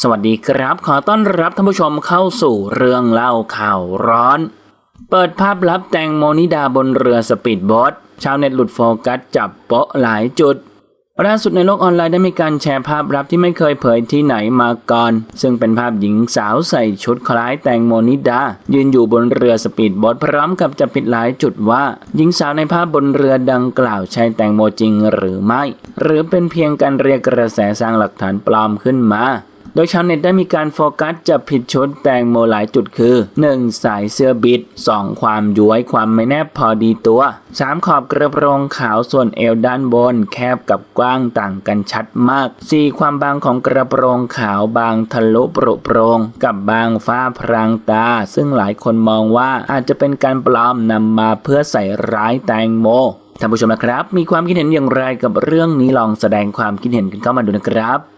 สวัสดีครับ ขอต้อนรับท่านผู้ชมเข้าสู่เรื่องเล่าข่าวร้อน เปิดภาพลับแตงโมนิดาบนเรือสปีดโบ๊ทชาวเน็ตหลุดโฟกัสจับโป๊ะหลายจุดล่าสุดในโลกออนไลน์ได้มีการแชร์ภาพลับที่ไม่เคยเผยที่ไหนมาก่อน ซึ่งเป็นภาพหญิงสาวใส่ชุดคล้ายแตงโมนิดา ยืนอยู่บนเรือสปีดโบ๊ทพร้อมกับจะปิดหลายจุดว่า หญิงสาวในภาพบนเรือดังกล่าวใช่แตงโมจริงหรือไม่ หรือเป็นเพียงการเรียกกระแสสร้างหลักฐานปลอมขึ้นมา ดยชาวเน็ตได้มีการโฟกัสจับผิดชุดแตงโมหลายจุดคือ 1. สายเสื้อบิด 2. ความย้วยความไม่แนบพอดีตัว 3. ขอบกระโปรงขาวส่วนเอวด้านบน แคบกับกว้างต่างกันชัดมาก 4. ความบางของกระโปรงขาวบางทะลุโปร่โปรง กับบางฝ้าพรางตา ซึ่งหลายคนมองว่าอาจจะเป็นการปลอมนำมาเพื่อใส่ร้ายแตงโมท่านผู้ชมนะครับ มีความคิดเห็นอย่างไรกับเรื่องนี้ลองแสดงความคิดเห็นกันเข้ามาดูนะครับ